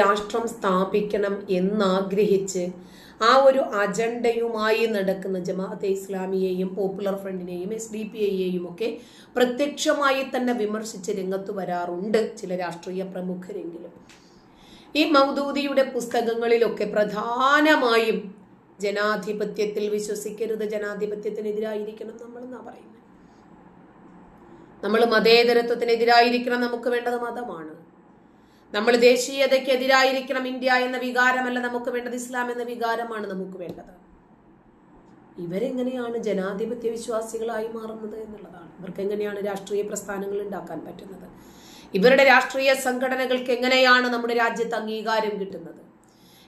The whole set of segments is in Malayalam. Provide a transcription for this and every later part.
രാഷ്ട്രം സ്ഥാപിക്കണം എന്നാഗ്രഹിച്ച് ആ ഒരു അജണ്ടയുമായി നടക്കുന്ന ജമാഅത്തെ ഇസ്ലാമിയെയും പോപ്പുലർ ഫ്രണ്ടിനെയും എസ് ഡി പി ഐയെയും ഒക്കെ പ്രത്യക്ഷമായി തന്നെ വിമർശിച്ച് രംഗത്ത് വരാറുണ്ട് ചില രാഷ്ട്രീയ പ്രമുഖരെങ്കിലും. ഈ മൗദൂദിയുടെ പുസ്തകങ്ങളിലൊക്കെ പ്രധാനമായും ജനാധിപത്യത്തിൽ വിശ്വസിക്കരുത് ജനാധിപത്യത്തിനെതിരായിരിക്കണം നമ്മൾ എന്നാ പറയുന്നത്. നമ്മൾ മതേതരത്വത്തിനെതിരായിരിക്കണം നമുക്ക് വേണ്ടത് മതമാണ്. നമ്മൾ ദേശീയതയ്ക്ക് ദേശീയതയ്ക്കെതിരായിരിക്കണം ഇന്ത്യ എന്ന വികാരമല്ല നമുക്ക് വേണ്ടത് ഇസ്ലാം എന്ന വികാരമാണ് നമുക്ക് വേണ്ടത്. ഇവരെങ്ങനെയാണ് ജനാധിപത്യ വിശ്വാസികളായി മാറുന്നത് എന്നുള്ളതാണ്. ഇവർക്ക് എങ്ങനെയാണ് രാഷ്ട്രീയ പ്രസ്ഥാനങ്ങൾ ഉണ്ടാക്കാൻ പറ്റുന്നത്? ഇവരുടെ രാഷ്ട്രീയ സംഘടനകൾക്ക് എങ്ങനെയാണ് നമ്മുടെ രാജ്യത്ത് അംഗീകാരം കിട്ടുന്നത്?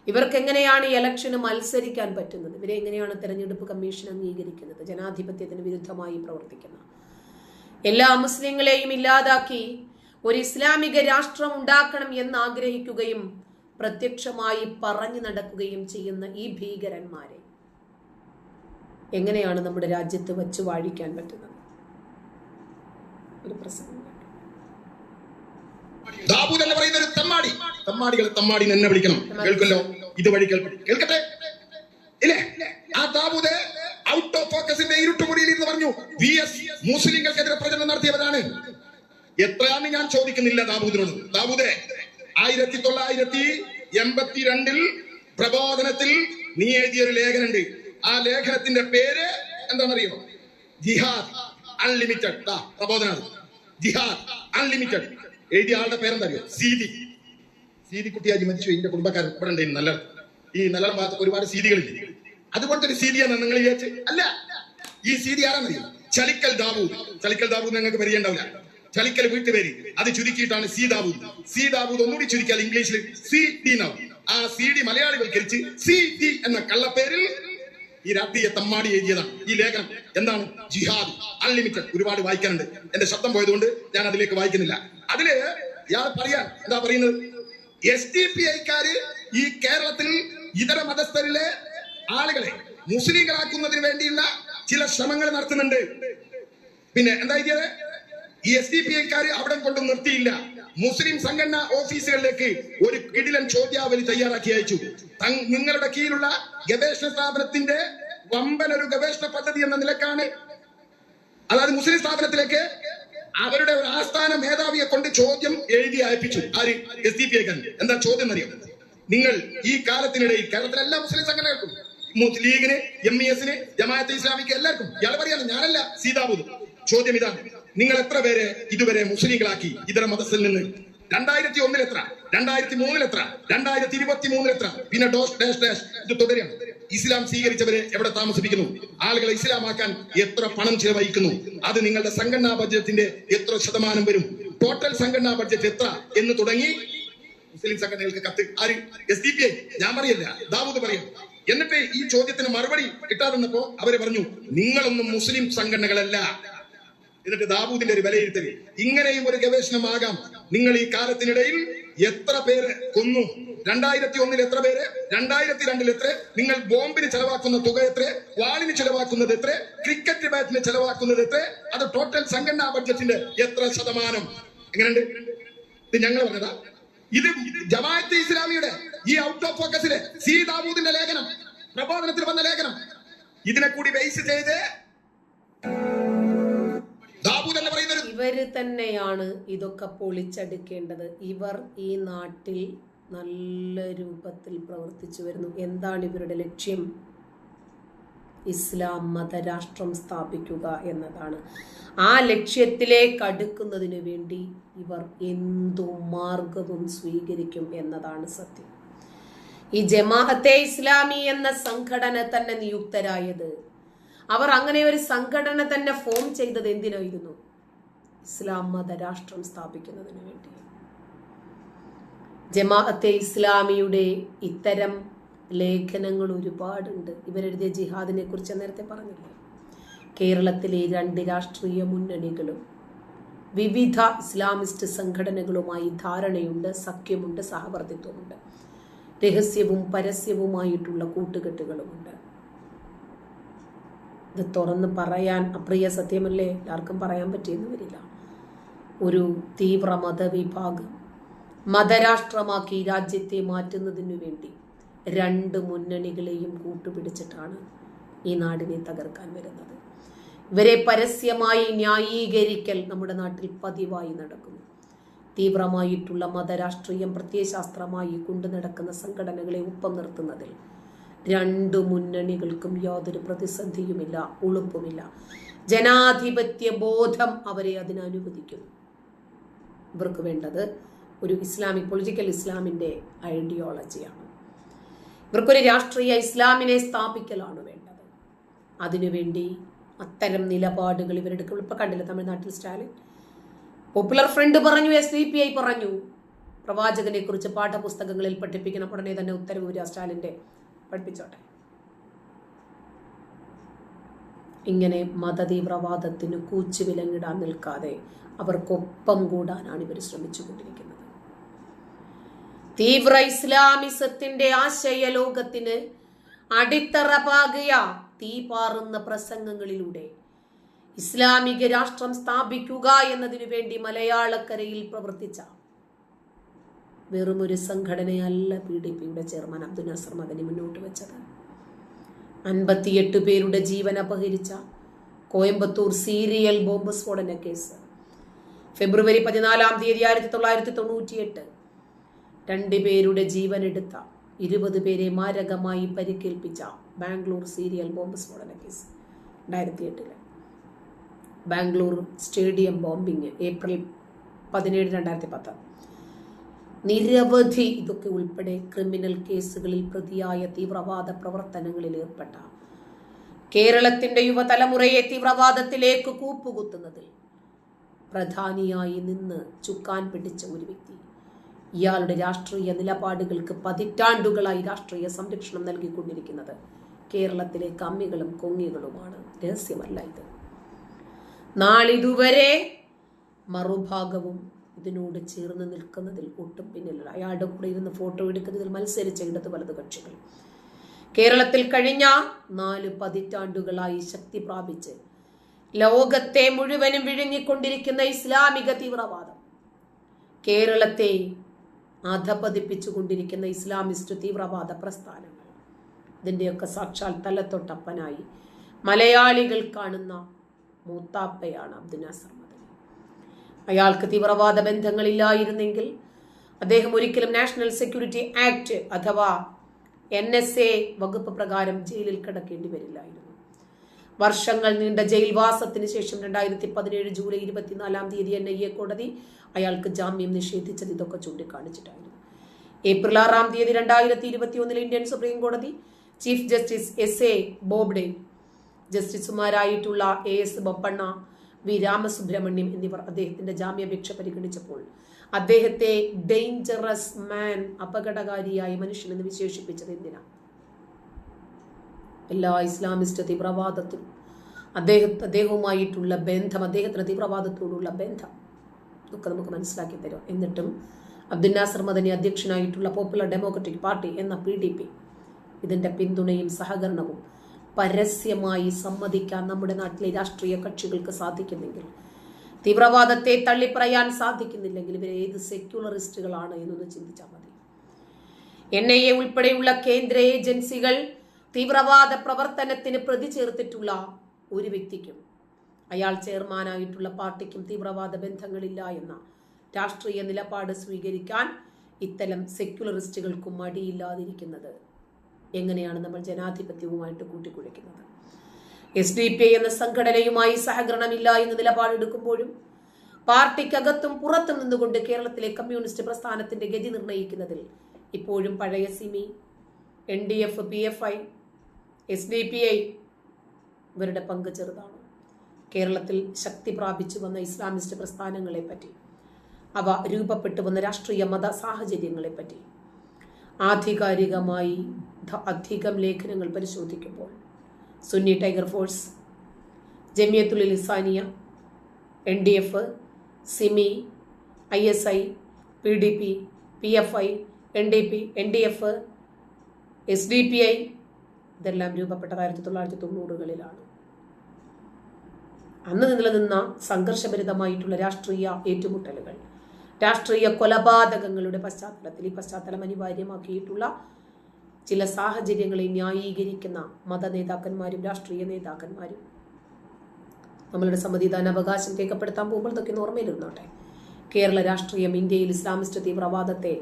ഇവർക്ക് എങ്ങനെയാണ് ഇലക്ഷന് മത്സരിക്കാൻ പറ്റുന്നത്? ഇവരെ എങ്ങനെയാണ് തെരഞ്ഞെടുപ്പ് കമ്മീഷൻ അംഗീകരിക്കുന്നത്? ജനാധിപത്യത്തിന് വിരുദ്ധമായി പ്രവർത്തിക്കുന്ന എല്ലാ മുസ്ലിങ്ങളെയും ഇല്ലാതാക്കി ഒരു ഇസ്ലാമിക രാഷ്ട്രം ഉണ്ടാക്കണം എന്ന് ആഗ്രഹിക്കുകയും പ്രത്യക്ഷമായി പറഞ്ഞു നടക്കുകയും ചെയ്യുന്ന ഈ ഭീകരന്മാരെ എങ്ങനെയാണ് നമ്മുടെ രാജ്യത്ത് വച്ച് വാഴിക്കാൻ പറ്റുന്നത്? ഒരു പ്രസംഗം. എന്ന് പറയുന്ന ഒരു തമ്മാടി. തമ്മാടികളെ തമ്മാടി എന്ന് വിളിക്കണം. കേൾക്കല്ലോ ഇതുവഴി കേൾക്കട്ടെ. കേൾക്കട്ടെ? ഇല്ലേ? ആ ദാബൂദ് ഔട്ട് ഓഫ് ഫോക്കസിന്റെ ഇരുട്ടുമുടിയിൽ ഇരുന്ന് പറഞ്ഞു വി എസ് മുസ്ലിങ്ങൾക്കെതിരെ പ്രചരണം നടത്തിയവരാണ്. എത്രയാന്ന് ഞാൻ ചോദിക്കുന്നില്ല ദാബൂദിനോട് ദാബൂദെ ആയിരത്തി തൊള്ളായിരത്തി എൺപത്തിരണ്ടിൽ പ്രബോധനത്തിൽ നീ എഴുതിയ ഒരു ലേഖനുണ്ട് ആ ലേഖനത്തിന്റെ പേര് എന്താണെന്നറിയോ? Jihad unlimited. Prabodhana jihad unlimited. എഴുതിയ ആളുടെ പേരെന്തറിയോ? സീതി. സീതി കുട്ടിയാജി മരിച്ചു. എന്റെ കുടുംബക്കാരൻ ഇവിടെ ഉണ്ട് നല്ല ഈ നല്ല ഭാഗത്ത് ഒരുപാട് സീതികളില്ലേ? അതുപോലത്തെ ഒരു സീതിയാണ് നിങ്ങൾ വിചാരിച്ച് അല്ല ഈ സീതി ആരാന്നറിയോ? ചലിക്കൽ ദാബൂദ് ചലിക്കൽ ദാബൂദ് നിങ്ങൾക്ക് പരിചയണ്ടാവില്ല ചലിക്കൽ വീട്ടുപേര്. അത് ചുരുക്കിയിട്ടാണ് സി ദാവൂദ്. സി ദാവൂദ് ഒന്നുകൂടി ചുരുക്കിയാൽ ഇംഗ്ലീഷിൽ സി ഡി നാവും ആ സി ഡി മലയാളിവൽക്കരിച്ച് സി ഡി എന്ന കള്ളപ്പേരിൽ ഈ രാത്രിയെ തമ്മാടി എഴുതിയതാണ്. ഈ ലേഖനം എന്താണ്? ജിഹാദ്. അൺലിമിറ്റഡ്. ഒരുപാട് വായിക്കാനുണ്ട്. എന്റെ ശബ്ദം പോയതുകൊണ്ട് ഞാൻ അതിലേക്ക് വായിക്കുന്നില്ല. അതിൽ ഇയാൾ പറയാൻ എന്താ പറയുന്നത്? എസ് ഡി പി ഐക്കാര് ഈ കേരളത്തിൽ ഇതര മതസ്ഥരിലെ ആളുകളെ മുസ്ലിങ്ങളാക്കുന്നതിന് വേണ്ടിയുള്ള ചില ശ്രമങ്ങൾ നടത്തുന്നുണ്ട്. പിന്നെ എന്താ എഴുതിയത്? എസ് ഡി പി ഐക്കാര് അവിടെ കൊണ്ട് നിർത്തിയില്ല. മുസ്ലിം സംഘടന ഓഫീസുകളിലേക്ക് ഒരു കിടിലൻ ചോദ്യാവലി തയ്യാറാക്കി അയച്ചു. നിങ്ങളുടെ കീഴിലുള്ള ഗവേഷണ സ്ഥാപനത്തിന്റെ വമ്പൻ ഒരു ഗവേഷണ പദ്ധതി എന്ന നിലക്കാണ്. അതായത് മുസ്ലിം സ്ഥാപനത്തിലേക്ക് അവരുടെ ഒരു ആസ്ഥാന മേധാവിയെ കൊണ്ട് ചോദ്യം എഴുതി അയപ്പിച്ചു. ആര്? എസ് ഡി പി ഐക്കാരൻ എന്താ ചോദ്യം അറിയാം നിങ്ങൾ ഈ കാലത്തിനിടയിൽ കേരളത്തിലെ എല്ലാ മുസ്ലിം സംഘടനകൾക്കും മുസ്ലിം ലീഗിന് എം ഇ എസിന് ജമാഅത്ത് ഇസ്ലാമിക്ക് എല്ലാവർക്കും ഇയാൾ പറയാണ് ഞാനല്ല സീതാബുദ് ചോദ്യം ഇതാണ്. നിങ്ങൾ എത്ര പേരെ ഇതുവരെ മുസ്ലിങ്ങളാക്കി? ഇതര മതത്തിൽ നിന്ന്. രണ്ടായിരത്തി ഒന്നിൽ എത്ര? രണ്ടായിരത്തി മൂന്നിൽ എത്ര? രണ്ടായിരത്തി ഇരുപത്തി മൂന്നിൽ എത്ര? പിന്നെ ഡോസ് ഡാഷ് ഡാഷ്. ഇത് തുടരുകയാണ് ഇസ്ലാം സ്വീകരിച്ചവരെ എവിടെ താമസിപ്പിക്കുന്നു? ആളുകളെ ഇസ്ലാമാക്കാൻ എത്ര പണം ചെലവഴിക്കുന്നു? അത് നിങ്ങളുടെ സംഘടനാ ബഡ്ജറ്റിന്റെ എത്ര ശതമാനം വരും? ടോട്ടൽ സംഘടനാ ബഡ്ജറ്റ് എത്ര എന്ന് തുടങ്ങി. മുസ്ലിം സംഘടനകൾക്ക് കത്ത്. ആര്? എസ് ഡി പി ഐ ഞാൻ പറയില്ല. ദാവൂദ് പറയും. എന്നിട്ട് ഈ ചോദ്യത്തിന് മറുപടി കിട്ടാതെന്നപ്പോ അവർ പറഞ്ഞു നിങ്ങളൊന്നും മുസ്ലിം സംഘടനകളല്ല. എന്നിട്ട് ദാവൂദിന്റെ ഒരു വിലയിരുത്തൽ. ഇങ്ങനെയും ഒരു ഗവേഷണമാകാം. നിങ്ങൾ ഈ കാലത്തിനിടയിൽ എത്ര പേര് കൊന്നു? രണ്ടായിരത്തി ഒന്നിൽ എത്ര പേര്? രണ്ടായിരത്തി രണ്ടിൽ എത്ര? നിങ്ങൾ ബോംബിന് ചെലവാക്കുന്ന തുക എത്ര? വാളിന് ചെലവാക്കുന്നത് എത്ര? ക്രിക്കറ്റ് ബാറ്റിന് ചെലവാക്കുന്നത് എത്ര? അത് ടോട്ടൽ സംഘടനാ ബഡ്ജറ്റിന്റെ എത്ര ശതമാനം? എങ്ങനെയുണ്ട്? ഇത് ഞങ്ങൾ പറഞ്ഞതാ. ഇത് ജമാഅത്ത് ഇസ്ലാമിയുടെ ഈ ഔട്ട് ഓഫ് ഫോക്കസിലെ സി ദാവൂദിന്റെ ലേഖനം പ്രബോധനത്തിൽ വന്ന ലേഖനം. ഇതിനെ കൂടി ബേസ് ചെയ്ത് ഇവർ തന്നെയാണ് ഇതൊക്കെ പൊളിച്ചടുക്കേണ്ടത്. ഇവർ ഈ നാട്ടിൽ നല്ല രൂപത്തിൽ പ്രവർത്തിച്ചു വരുന്നു. എന്താണ് ഇവരുടെ ലക്ഷ്യം? ഇസ്ലാം മതരാഷ്ട്രം സ്ഥാപിക്കുക എന്നതാണ്. ആ ലക്ഷ്യത്തിലേക്ക് അടുക്കുന്നതിന് വേണ്ടി ഇവർ എന്തു മാർഗവും സ്വീകരിക്കും എന്നതാണ് സത്യം. ഈ ജമാഅത്തെ ഇസ്ലാമി എന്ന സംഘടന തന്നെ നിയുക്തരായത്. അവർ അങ്ങനെ ഒരു സംഘടന തന്നെ ഫോം ചെയ്തത് എന്തിനായിരുന്നു? ഇസ്ലാം മതരാഷ്ട്രം സ്ഥാപിക്കുന്നതിന് വേണ്ടി. ജമാഅത്തെ ഇസ്ലാമിയുടെ ഇത്തരം ലേഖനങ്ങൾ ഒരുപാടുണ്ട്. ഇവരെഴുതിയ ജിഹാദിനെ കുറിച്ച് നേരത്തെ പറഞ്ഞില്ലേ? കേരളത്തിലെ രണ്ട് രാഷ്ട്രീയ മുന്നണികളും വിവിധ ഇസ്ലാമിസ്റ്റ് സംഘടനകളുമായി ധാരണയുണ്ട് സഖ്യമുണ്ട് സഹവർത്തിത്വമുണ്ട്. രഹസ്യവും പരസ്യവുമായിട്ടുള്ള കൂട്ടുകെട്ടുകളുമുണ്ട്. ഇത് തുറന്ന് പറയാൻ അപ്രിയ സത്യമല്ലേ? എല്ലാവർക്കും പറയാൻ പറ്റിയെന്ന് വരില്ല. ഒരു തീവ്ര മതവിഭാഗം മതരാഷ്ട്രമാക്കി രാജ്യത്തെ മാറ്റുന്നതിനു വേണ്ടി രണ്ട് മുന്നണികളെയും കൂട്ടുപിടിച്ചിട്ടാണ് ഈ നാടിനെ തകർക്കാൻ വരുന്നത്. ഇവരെ പരസ്യമായി ന്യായീകരിക്കൽ നമ്മുടെ നാട്ടിൽ പതിവായി നടക്കുന്നു. തീവ്രമായിട്ടുള്ള മതരാഷ്ട്രീയം പ്രത്യയശാസ്ത്രമായി കൊണ്ടു നടക്കുന്ന സംഘടനകളെ ഒപ്പം നിർത്തുന്നതിൽ രണ്ട് മുന്നണികൾക്കും യാതൊരു പ്രതിസന്ധിയുമില്ല ഉളുപ്പുമില്ല. ജനാധിപത്യ ബോധം അവരെ അതിനനുവദിക്കുന്നു. ഇവർക്ക് വേണ്ടത് ഒരു ഇസ്ലാമിക് പൊളിറ്റിക്കൽ ഇസ്ലാമിന്റെ ഐഡിയോളജിയാണ്. ഇവർക്കൊരു രാഷ്ട്രീയ ഇസ്ലാമിനെ സ്ഥാപിക്കലാണ് വേണ്ടത്. അതിനുവേണ്ടി അത്തരം നിലപാടുകൾ ഇവരെടുക്കും ഇപ്പം കണ്ടില്ല തമിഴ്നാട്ടിൽ സ്റ്റാലിൻ? പോപ്പുലർ ഫ്രണ്ട് പറഞ്ഞു എസ് ഡി പി ഐ പറഞ്ഞു. പ്രവാചകനെക്കുറിച്ച് പാഠപുസ്തകങ്ങളിൽ പഠിപ്പിക്കണം ഉടനെ തന്നെ ഉത്തരവ് വരിക സ്റ്റാലിന്റെ പഠിപ്പിച്ചോട്ടെ. ഇങ്ങനെ മതതീവ്രവാദത്തിന് കൂച്ചുവിലങ്ങിടാൻ നിൽക്കാതെ അവർക്കൊപ്പം കൂടാനാണ് ഇവർ ശ്രമിച്ചുകൊണ്ടിരിക്കുന്നത്. തീവ്ര ഇസ്ലാമിസത്തിന്റെ ആശയ ലോകത്തിന് അടിത്തറ പാകിയ തീ പാറുന്ന പ്രസംഗങ്ങളിലൂടെ ഇസ്ലാമിക രാഷ്ട്രം സ്ഥാപിക്കുക എന്നതിനു വേണ്ടി മലയാളക്കരയിൽ പ്രവർത്തിച്ച വെറുമൊരു സംഘടനയല്ല പി ഡി പിയുടെ ചെയർമാൻ അബ്ദുൽ നസർ മദനി മുന്നോട്ട് വെച്ചത്. അൻപത്തിയെട്ട് പേരുടെ ജീവൻ അപഹരിച്ച കോയമ്പത്തൂർ സീരിയൽ ബോംബ് സ്ഫോടന കേസ്. ഫെബ്രുവരി പതിനാലാം തീയതി ആയിരത്തി തൊള്ളായിരത്തി തൊണ്ണൂറ്റിയെട്ട് ജീവൻ എടുത്ത ഇരുപത് പേരെ മാരകമായി പരിക്കേൽപ്പിച്ച ബാംഗ്ലൂർ സീരിയൽ ബോംബ് സ്ഫോടന കേസ് രണ്ടായിരത്തി എട്ടിൽ ബാംഗ്ലൂർ സ്റ്റേഡിയം ബോംബിങ് ഏപ്രിൽ പതിനേഴ് രണ്ടായിരത്തി പത്ത് നിരവധി ഇതൊക്കെ ഉൾപ്പെടെ ക്രിമിനൽ കേസുകളിൽ പ്രതിയായ തീവ്രവാദ പ്രവർത്തനങ്ങളിൽ ഏർപ്പെട്ട കേരളത്തിന്റെ യുവതലമുറയെ തീവ്രവാദത്തിലേക്ക് കൂപ്പുകുത്തുന്നതിൽ പ്രധാനിയായി നിന്ന് ചുക്കാൻ പിടിച്ച ഒരു വ്യക്തി. ഇയാളുടെ രാഷ്ട്രീയ നിലപാടുകൾക്ക് പതിറ്റാണ്ടുകളായി രാഷ്ട്രീയ സംരക്ഷണം നൽകിക്കൊണ്ടിരിക്കുന്നത് കേരളത്തിലെ കമ്മികളും കൊങ്ങികളുമാണ്. രഹസ്യമല്ല ഇത്. നാളിതുവരെ മറുഭാഗവും ഇതിനോട് ചേർന്ന് നിൽക്കുന്നതിൽ ഒട്ടും പിന്നിലല്ല അയാളുടെ കൂടെ ഇരുന്ന് ഫോട്ടോ എടുക്കുന്നതിൽ മത്സരിച്ച ഇടത് വലത് കക്ഷികൾ. കേരളത്തിൽ കഴിഞ്ഞ നാല് പതിറ്റാണ്ടുകളായി ശക്തി പ്രാപിച്ച് ലോകത്തെ മുഴുവനും വിഴുങ്ങിക്കൊണ്ടിരിക്കുന്ന ഇസ്ലാമിക തീവ്രവാദം. കേരളത്തെ അധപതിപ്പിച്ചുകൊണ്ടിരിക്കുന്ന ഇസ്ലാമിസ്റ്റ് തീവ്രവാദ പ്രസ്ഥാനങ്ങൾ. ഇതിന്റെയൊക്കെ സാക്ഷാൽ തലത്തൊട്ടപ്പനായി മലയാളികൾ കാണുന്ന മൂത്താപ്പയാണ് അബ്ദുൽ നാസർ മദനി അയാൾക്ക് തീവ്രവാദ ബന്ധങ്ങളില്ലായിരുന്നെങ്കിൽ അദ്ദേഹം ഒരിക്കലും നാഷണൽ സെക്യൂരിറ്റി ആക്ട് അഥവാ എൻ എസ് എ വകുപ്പ് പ്രകാരം ജയിലിൽ കിടക്കേണ്ടി വരില്ലായിരുന്നു. വർഷങ്ങൾ നീണ്ട ജയിൽവാസത്തിന് ശേഷം രണ്ടായിരത്തി പതിനേഴ് ജൂലൈ ഇരുപത്തിനാലാം തീയതി എൻ ഐ എ കോടതി അയാൾക്ക് ജാമ്യം നിഷേധിച്ചത് ഇതൊക്കെ ചൂണ്ടിക്കാണിച്ചിട്ടായിരുന്നു. ഏപ്രിൽ ആറാം തീയതി രണ്ടായിരത്തി ഇരുപത്തി ഒന്നിൽ ഇന്ത്യൻ സുപ്രീം കോടതി chief justice S A Bobde ജസ്റ്റിസുമാരായിട്ടുള്ള A S Bopanna V Ramasubramanian എന്നിവർ അദ്ദേഹത്തിന്റെ ജാമ്യാപേക്ഷ പരിഗണിച്ചപ്പോൾ അദ്ദേഹത്തെ ഡേഞ്ചറസ് മാൻ അപകടകാരിയായ മനുഷ്യൻ എന്ന് വിശേഷിപ്പിച്ചത് എന്തിനാ? എല്ലാ ഇസ്ലാമിസ്റ്റ് തീവ്രവാദത്തിലും അദ്ദേഹ അദ്ദേഹവുമായിട്ടുള്ള ബന്ധം അദ്ദേഹത്തിന് തീവ്രവാദത്തോടുള്ള ബന്ധം ഒക്കെ നമുക്ക് മനസ്സിലാക്കി തരും. എന്നിട്ടും അബ്ദുൽ നാസർ മദനി അധ്യക്ഷനായിട്ടുള്ള പോപ്പുലർ ഡെമോക്രറ്റിക് പാർട്ടി എന്ന പി ഡി പി ഇതിന്റെ പിന്തുണയും സഹകരണവും പരസ്യമായി സമ്മതിക്കാൻ നമ്മുടെ നാട്ടിലെ രാഷ്ട്രീയ കക്ഷികൾക്ക് സാധിക്കുന്നെങ്കിൽ തീവ്രവാദത്തെ തള്ളിപ്പറയാൻ സാധിക്കുന്നില്ലെങ്കിൽ ഇവർ ഏത് സെക്യുലറിസ്റ്റുകളാണ് എന്നൊന്ന് ചിന്തിച്ചാൽ മതി. എൻ ഐ എ ഉൾപ്പെടെയുള്ള കേന്ദ്ര ഏജൻസികൾ തീവ്രവാദ പ്രവർത്തനത്തിന് പ്രതി ചേർത്തിട്ടുള്ള ഒരു വ്യക്തിക്കും അയാൾ ചെയർമാനായിട്ടുള്ള പാർട്ടിക്കും തീവ്രവാദ ബന്ധങ്ങളില്ല എന്ന രാഷ്ട്രീയ നിലപാട് സ്വീകരിക്കാൻ ഇത്തരം സെക്യുലറിസ്റ്റുകൾക്കും മടിയില്ലാതിരിക്കുന്നത് എങ്ങനെയാണ് നമ്മൾ ജനാധിപത്യവുമായിട്ട് കൂട്ടിക്കുഴയ്ക്കുന്നത്? എസ് ഡി പി എന്ന സംഘടനയുമായി സഹകരണമില്ല എന്ന് നിലപാടെടുക്കുമ്പോഴും പാർട്ടിക്കകത്തും പുറത്തും നിന്നുകൊണ്ട് കേരളത്തിലെ കമ്മ്യൂണിസ്റ്റ് പ്രസ്ഥാനത്തിന്റെ ഗതി നിർണയിക്കുന്നതിൽ ഇപ്പോഴും പഴയ SIMI N D F P F I S D P I ഇവരുടെ പങ്ക് ചെറുതാണ്. കേരളത്തിൽ ശക്തി പ്രാപിച്ചു വന്ന ഇസ്ലാമിസ്റ്റ് പ്രസ്ഥാനങ്ങളെ പറ്റി അവ രൂപപ്പെട്ടു വന്ന രാഷ്ട്രീയ മത സാഹചര്യങ്ങളെ പറ്റി ആധികാരികമായി അധികം ലേഖനങ്ങൾ പരിശോധിക്കുമ്പോൾ. Sunni tiger force Jamiyathul Isaniya N D F SIMI I S I P D P P F I N D P N D F S D P I ഇതെല്ലാം രൂപപ്പെട്ടത് ആയിരത്തി തൊള്ളായിരത്തി തൊണ്ണൂറുകളിലാണ് അന്ന് നിലനിന്ന സംഘർഷഭരിതമായിട്ടുള്ള രാഷ്ട്രീയ ഏറ്റുമുട്ടലുകൾ രാഷ്ട്രീയ കൊലപാതകങ്ങളുടെ പശ്ചാത്തലത്തിൽ ഈ പശ്ചാത്തലം അനിവാര്യമാക്കിയിട്ടുള്ള ചില സാഹചര്യങ്ങളെ ന്യായീകരിക്കുന്ന മത നേതാക്കന്മാരും രാഷ്ട്രീയ നേതാക്കന്മാരും. നമ്മളുടെ സമ്മതിദാന അവകാശം രേഖപ്പെടുത്താൻ പോകുമ്പോൾ ഇതൊക്കെ ഓർമ്മയിലിരുന്നോട്ടെ. കേരള രാഷ്ട്രീയം ഇന്ത്യയിൽ ഇസ്ലാമിസ്റ്റ് തീവ്രവാദത്തെ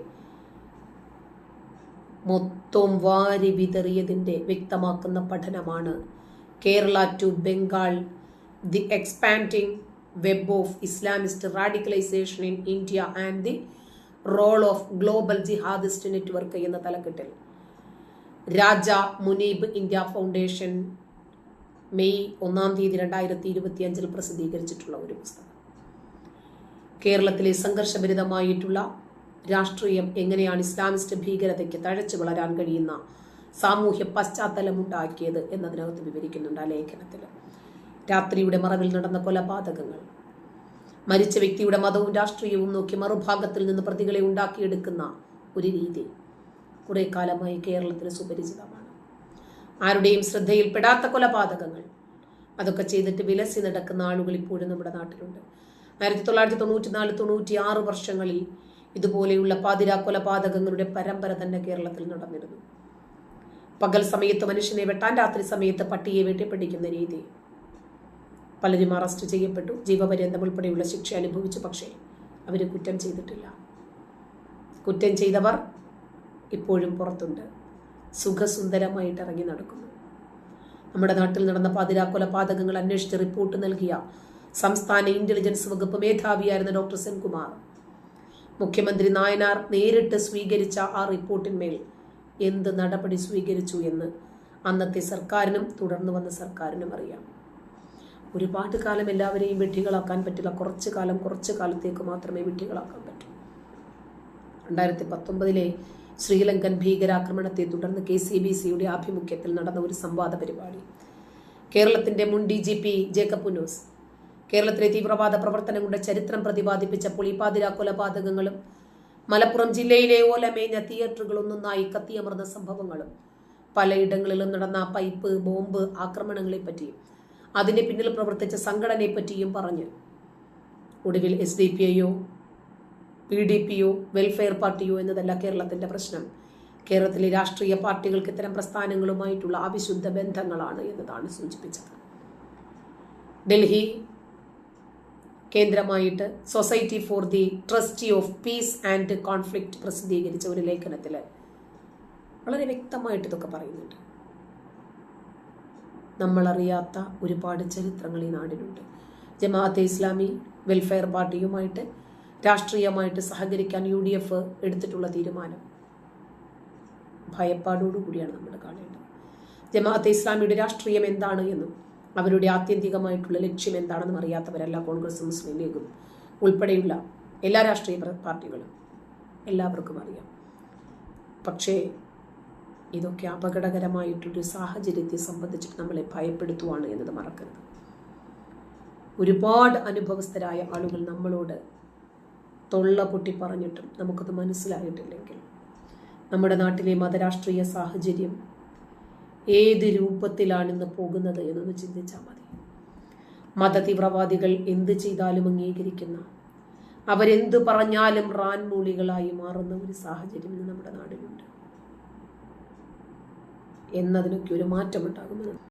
മൊത്തം വാരി വിതറിയതിന്റെ വ്യക്തമാക്കുന്ന പഠനമാണ് Kerala to Bengal the expanding web of Islamist radicalisation in India and the role of global jihadist network എന്ന തലക്കെട്ടിൽ. Raja Muneeb India foundation May ഒന്നാം തീയതി രണ്ടായിരത്തി ഇരുപത്തി അഞ്ചിൽ പ്രസിദ്ധീകരിച്ചിട്ടുള്ള ഒരു പുസ്തകം. കേരളത്തിലെ സംഘർഷഭരിതമായിട്ടുള്ള രാഷ്ട്രീയം എങ്ങനെയാണ് ഇസ്ലാമിസ്റ്റ് ഭീകരതയ്ക്ക് തഴച്ചു വളരാൻ കഴിയുന്ന സാമൂഹ്യ പശ്ചാത്തലമുണ്ടാക്കിയത് എന്നതിനകത്ത് വിവരിക്കുന്നുണ്ട് ആ ലേഖനത്തിൽ. രാത്രിയുടെ മറവിൽ നടന്ന കൊലപാതകങ്ങൾ. മരിച്ച വ്യക്തിയുടെ മതവും രാഷ്ട്രീയവും നോക്കി മറുഭാഗത്തിൽ നിന്ന് പ്രതികളെ ഉണ്ടാക്കിയെടുക്കുന്ന ഒരു രീതി. കുറെ കാലമായി കേരളത്തിൽ സുപരിചിതമാണ്. ആരുടെയും ശ്രദ്ധയിൽപ്പെടാത്ത കൊലപാതകങ്ങൾ. അതൊക്കെ ചെയ്തിട്ട് വിലസി നടക്കുന്ന ആളുകൾ ഇപ്പോഴും നമ്മുടെ നാട്ടിലുണ്ട്. ആയിരത്തി തൊള്ളായിരത്തി തൊണ്ണൂറ്റി നാല് തൊണ്ണൂറ്റി ആറ് വർഷങ്ങളിൽ ഇതുപോലെയുള്ള പാതിരാ കൊലപാതകങ്ങളുടെ പരമ്പര തന്നെ കേരളത്തിൽ നടന്നിരുന്നു. പകൽ സമയത്ത് മനുഷ്യനെ വെട്ടാൻ രാത്രി സമയത്ത് പട്ടിയെ വെട്ടിപ്പിടിക്കുന്ന രീതി. പലരും അറസ്റ്റ് ചെയ്യപ്പെട്ടു. ജീവപര്യന്തം ഉൾപ്പെടെയുള്ള ശിക്ഷ അനുഭവിച്ചു പക്ഷേ അവർ കുറ്റം ചെയ്തിട്ടില്ല. കുറ്റം ചെയ്തവർ ഇപ്പോഴും പുറത്തുണ്ട്. സുഖസുന്ദരമായിട്ട് ഇറങ്ങി നടക്കുന്നു. നമ്മുടെ നാട്ടിൽ നടന്ന പാതിരാ കൊലപാതകങ്ങൾ അന്വേഷിച്ച് റിപ്പോർട്ട് നൽകിയ സംസ്ഥാന ഇന്റലിജൻസ് വകുപ്പ് മേധാവിയായിരുന്ന ഡോക്ടർ സെൻകുമാർ. മുഖ്യമന്ത്രി നായനാർ നേരിട്ട് സ്വീകരിച്ച ആ റിപ്പോർട്ടിന്മേൽ എന്ത് നടപടി സ്വീകരിച്ചു എന്ന് അന്നത്തെ സർക്കാരിനും തുടർന്ന് വന്ന സർക്കാരിനും അറിയാം. ഒരുപാട് കാലം എല്ലാവരെയും വെട്ടികളാക്കാൻ പറ്റില്ല. കുറച്ച് കാലം കുറച്ച് കാലത്തേക്ക് മാത്രമേ വെട്ടികളാക്കാൻ പറ്റൂ. രണ്ടായിരത്തി പത്തൊമ്പതിലെ ശ്രീലങ്കൻ ഭീകരാക്രമണത്തെ തുടർന്ന് കെ സി ബി സിയുടെ ആഭിമുഖ്യത്തിൽ നടന്ന ഒരു സംവാദ പരിപാടി. കേരളത്തിന്റെ മുൻ D G P Jacob Punnoose കേരളത്തിലെ തീവ്രവാദ പ്രവർത്തനങ്ങളുടെ ചരിത്രം പ്രതിപാദിപ്പിച്ച ഈ പാതിരാ കൊലപാതകങ്ങളും മലപ്പുറം ജില്ലയിലെ ഓലമേഞ്ഞ തിയേറ്ററുകളൊന്നൊന്നായി കത്തിയമർന്ന സംഭവങ്ങളും പലയിടങ്ങളിലും നടന്ന പൈപ്പ് ബോംബ് ആക്രമണങ്ങളെപ്പറ്റിയും അതിന് പിന്നിൽ പ്രവർത്തിച്ച സംഘടനയെപ്പറ്റിയും പറഞ്ഞ്. ഒടുവിൽ എസ് ഡി പി ഐയോ പി ഡി പിയോ വെൽഫെയർ പാർട്ടിയോ എന്നതല്ല കേരളത്തിന്റെ പ്രശ്നം. കേരളത്തിലെ രാഷ്ട്രീയ പാർട്ടികൾക്ക് ഇത്തരം പ്രസ്ഥാനങ്ങളുമായിട്ടുള്ള അവിശുദ്ധ ബന്ധങ്ങളാണ് എന്നതാണ് സൂചിപ്പിച്ചത്. Delhi കേന്ദ്രമായിട്ട് society for the trusty of peace and conflict പ്രസിദ്ധീകരിച്ച ഒരു ലേഖനത്തിൽ വളരെ വ്യക്തമായിട്ട് ഇതൊക്കെ പറയുന്നുണ്ട്. നമ്മളറിയാത്ത ഒരുപാട് ചരിത്രങ്ങൾ ഈ നാടിനുണ്ട്. ജമാഅത്തെ ഇസ്ലാമി വെൽഫെയർ പാർട്ടിയുമായിട്ട് രാഷ്ട്രീയമായിട്ട് സഹകരിക്കാൻ യു ഡി എഫ് എടുത്തിട്ടുള്ള തീരുമാനം. ഭയപ്പാടോടുകൂടിയാണ് നമ്മൾ കാണേണ്ടത് ജമാഅത്തെ ഇസ്ലാമിയുടെ രാഷ്ട്രീയം എന്താണ് എന്നും അവരുടെ ആത്യന്തികമായിട്ടുള്ള ലക്ഷ്യം എന്താണെന്നും അറിയാത്തവരല്ല കോൺഗ്രസ് മുസ്ലിം ലീഗും. ഉൾപ്പെടെയുള്ള എല്ലാ രാഷ്ട്രീയ പാർട്ടികളും എല്ലാവർക്കും അറിയാം. പക്ഷേ ഇതൊക്കെ അപകടകരമായിട്ടൊരു സാഹചര്യത്തെ സംബന്ധിച്ചിട്ട് നമ്മളെ ഭയപ്പെടുത്തുവാണ് എന്നത് മറക്കരുത്. ഒരുപാട് അനുഭവസ്ഥരായ ആളുകൾ നമ്മളോട് തൊള്ള പൊട്ടി പറഞ്ഞിട്ടും നമുക്കത് മനസ്സിലായിട്ടില്ലെങ്കിൽ നമ്മുടെ നാട്ടിലെ മതരാഷ്ട്രീയ സാഹചര്യം ഏത് രൂപത്തിലാണിന്ന് പോകുന്നത് എന്നൊന്ന് ചിന്തിച്ചാൽ മതി. മതതീവ്രവാദികൾ എന്ത് ചെയ്താലും അംഗീകരിക്കുന്ന അവരെന്ത് പറഞ്ഞാലും റാൻമൂളികളായി മാറുന്ന ഒരു സാഹചര്യം ഇന്ന് നമ്മുടെ നാടിനുണ്ട് എന്നതിനൊക്കെ ഒരു മാറ്റമുണ്ടാകുമെന്ന്